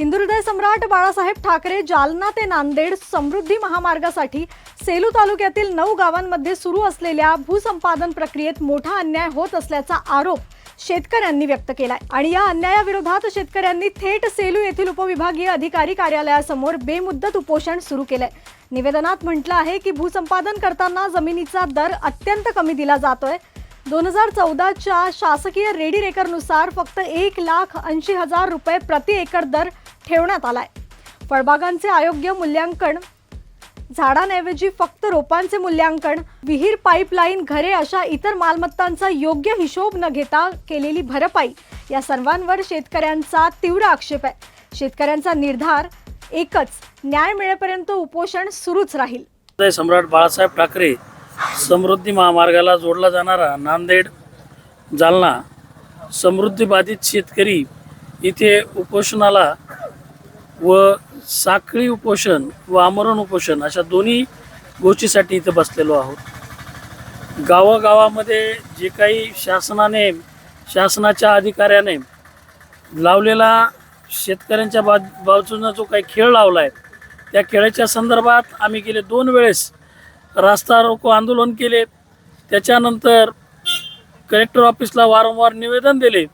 हिंदुहृदय सम्राट बाळासाहेब ठाकरे जालना ते नांदेड समृद्धी महामार्गासाठी सेलू तालुक्यातील नऊ गावांमध्ये सुरू असलेल्या भूसंपादन प्रक्रियेत मोठा अन्याय होत असल्याचा आरोप शेतकऱ्यांनी व्यक्त केलाय. आणि या अन्यायाविरोधात शेतकऱ्यांनी थेट सेलू येथील उपविभागीय अधिकारी कार्यालयासमोर बेमुद्दत उपोषण सुरू केलंय. निवेदनात म्हटलं आहे की भूसंपादन करताना जमिनीचा दर अत्यंत कमी दिला जातोय. दोन हजार चौदाच्या शासकीय रेडी रेकरनुसार फक्त एक लाख ऐंशी हजार रुपये प्रति एकर दर ठेवण्यात आलाय. फळबागांचे अयोग्य मूल्यांकन झाडांऐवजी फक्त रोपांचे मूल्यांकन विहीर पाईपलाईन घरे अशा इतर मालमत्तांचा योग्य हिशोब न घेता केलेली भरपाई या सर्वांवर शेतकऱ्यांचा तीव्र आक्षेप आहे. शेतकऱ्यांचा निर्धार एकच न्याय मिळेपर्यंत उपोषण सुरूच राहील. सम्राट बाळासाहेब ठाकरे समृद्धी महामार्गाला जोडला जाणारा नांदेड जालना समृद्धी बाधित शेतकरी इथे उपोषणाला व साखळी उपोषण व आमरण उपोषण अशा दोन्ही गोष्टीसाठी इथं बसलेलो आहोत. गावागावामध्ये जे काही शासनाने शासनाच्या अधिकाऱ्याने लावलेला शेतकऱ्यांच्या बा बाजूनं जो काही खेळ लावला आहे त्या खेळाच्या संदर्भात आम्ही गेले दोन वेळेस रास्ता रोको आंदोलन केले. त्याच्यानंतर कलेक्टर ऑफिसला वारंवार निवेदन दिले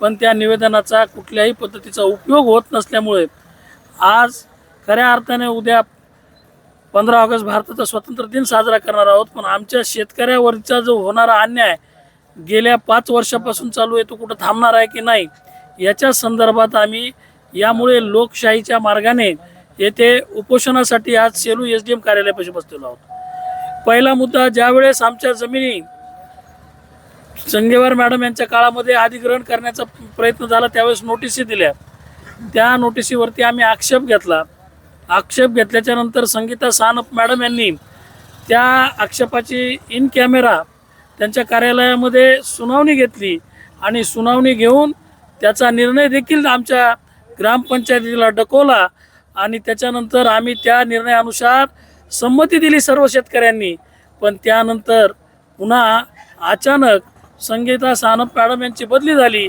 पण त्या निवेदनाचा कुठल्याही पद्धतीचा उपयोग होत नसल्यामुळे आज खऱ्या अर्थाने उद्या पंधरा ऑगस्ट भारताचा स्वातंत्र्य दिन साजरा करणार आहोत पण आमच्या शेतकऱ्यावरचा जो होणारा अन्याय गेल्या पाच वर्षापासून चालू आहे तो कुठं थांबणार आहे की नाही याच्या संदर्भात आम्ही यामुळे लोकशाहीच्या मार्गाने येथे उपोषणासाठी आज सेलू एस डी एम कार्यालयापाशी बसलेलो आहोत. पहिला मुद्दा ज्यावेळेस आमच्या जमिनी संगेवार मॅडम यांच्या काळामध्ये अधिग्रहण करण्याचा प्रयत्न झाला त्यावेळेस नोटिसी दिल्या. त्या नोटिसीवरती आम्ही आक्षेप घेतला. आक्षेप घेतल्याच्यानंतर संगीता सानप मॅडम यांनी त्या आक्षेपाची इन कॅमेरा त्यांच्या कार्यालयामध्ये सुनावणी घेतली आणि सुनावणी घेऊन त्याचा निर्णय देखील आमच्या ग्रामपंचायतीला डकवला आणि त्याच्यानंतर आम्ही त्या निर्णयानुसार संमती दिली सर्व शेतकऱ्यांनी. पण त्यानंतर पुन्हा अचानक संगीता सानप मॅडम यांची बदली झाली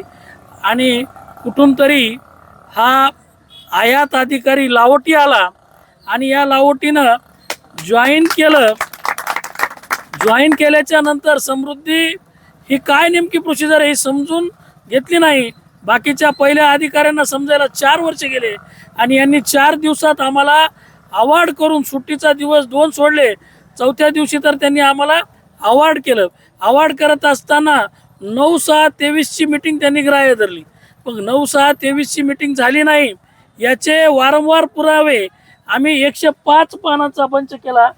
आणि कुठून तरी हा आयात अधिकारी लावटी आला आणि या लावटीनं जॉईन केलं. जॉईन केल्याच्यानंतर समृद्धी ही काय नेमकी प्रोसिजर ही समजून घेतली नाही. बाकीच्या पहिल्या अधिकाऱ्यांना समजायला चार वर्ष गेले आणि यांनी चार दिवसात आम्हाला अवॉर्ड करून सुट्टीचा दिवस दोन सोडले. चौथ्या दिवशी तर त्यांनी आम्हाला अवॉर्ड केलं. अवॉर्ड करत असताना नऊ सहा तेवीसची मिटिंग त्यांनी ग्राह्य धरली. मग नऊ सहा तेवीसची मिटिंग झाली नाही. याचे वारंवार पुरावे आम्ही एकशे पाच पानाचा बंच केला.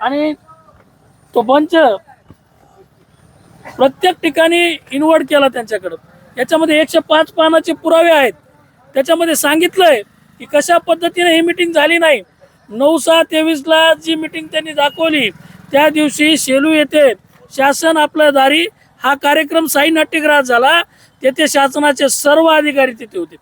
आणि तो बंच प्रत्येक ठिकाणी इन्व्हर्ट केला त्यांच्याकडं याच्यामध्ये एकशे पाच पानाचे पुरावे आहेत. त्याच्यामध्ये सांगितलंय की कशा पद्धतीने ही मिटिंग झाली नाही. नऊ सहा तेवीसला जी मिटिंग त्यांनी दाखवली त्या दिवशी शेलू येथे शासन आपल्या दारी हा कार्यक्रम साई नाट्यगृहात झाला. तेथे शासनाचे सर्व अधिकारी तिथे होते.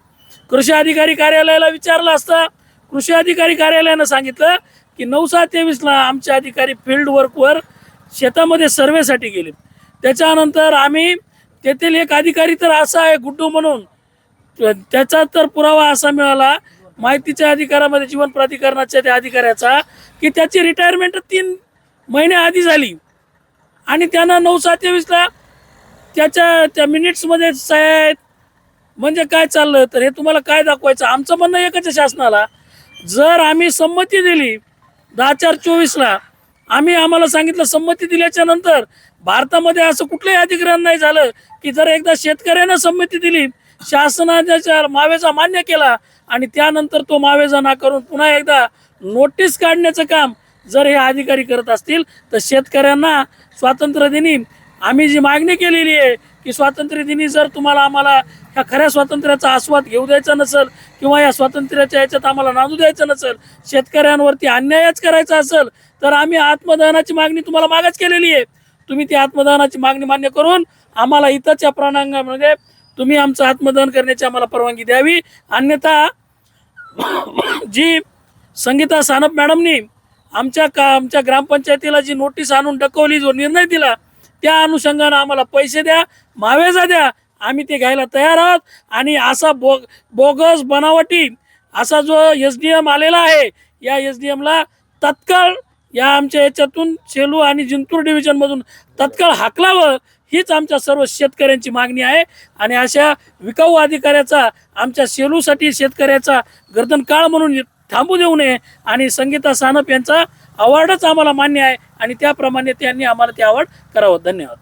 कृषी अधिकारी कार्यालयाला विचारलं असता कृषी अधिकारी कार्यालयानं सांगितलं की नऊ सहा तेवीसला आमचे अधिकारी फील्ड वर्कवर शेतामध्ये सर्वेसाठी गेले. त्याच्यानंतर आम्ही तेथील एक अधिकारी तर असा आहे गुड्डू म्हणून त्याचा तर पुरावा असा मिळाला माहितीच्या अधिकारामध्ये जीवन प्राधिकरणाच्या त्या अधिकाऱ्याचा की त्याची रिटायरमेंट तीन महिने आधी झाली. आणि त्यांना नऊ सात तेवीसला त्याच्या त्या मिनिट्समध्ये साहेब म्हणजे काय चाललं? तर हे तुम्हाला काय दाखवायचं? आमचं म्हणणं एकच आहे शासनाला. जर आम्ही संमती दिली दहा चार चोवीसला आम्ही आम्हाला सांगितलं संमती दिल्याच्या नंतर भारतामध्ये असं कुठलंही अधिग्रहण नाही झालं की जर एकदा शेतकऱ्यानं संमती दिली शासनाच्या मावेजा मान्य केला आणि त्यानंतर तो मावेजा नाकारून पुन्हा एकदा नोटीस काढण्याचं काम जर हे अधिकारी करत असतील तर शेतकऱ्यांना स्वातंत्र्यदिनी आम्ही जी मागणी केलेली आहे की स्वातंत्र्य दिनी जर तुम्हाला आम्हाला ह्या खऱ्या स्वातंत्र्याचा आस्वाद घेऊ द्यायचा नसेल किंवा या स्वातंत्र्याच्या याच्यात आम्हाला नांदू द्यायचं नसेल शेतकऱ्यांवरती अन्यायच करायचा असेल तर आम्ही आत्मदहनाची मागणी तुम्हाला मागच केलेली आहे. तुम्ही ती आत्मदहनाची मागणी मान्य करून आम्हाला इथंच्या प्राणांगामध्ये तुम्ही आमचं आत्मदहन करण्याची आम्हाला परवानगी द्यावी. अन्यथा जी संगीता सानप मॅडमनी आमच्या का आमच्या ग्रामपंचायतीला जी नोटीस आणून डकवली जो निर्णय दिला त्या अनुषंगानं आम्हाला पैसे द्या मावेजा द्या. आम्ही ते घ्यायला तयार आहोत. आणि असा बो बोगस बनावटी असा जो एस डी एम आलेला आहे या एस डी एमला तत्काळ या आमच्या याच्यातून सेलू आणि जिंतूर डिव्हिजनमधून तत्काळ हाकलावं हीच आमच्या सर्व शेतकऱ्यांची मागणी आहे. आणि अशा विकाऊ अधिकाऱ्याचा आमच्या सेलूसाठी शेतकऱ्याचा गर्दन काळ म्हणून थांबू देऊ नये. आणि संगीता सानप यांचा अवॉर्डच आम्हाला मान्य आहे आणि त्याप्रमाणे त्यांनी आम्हाला ते अवॉर्ड करावं. धन्यवाद.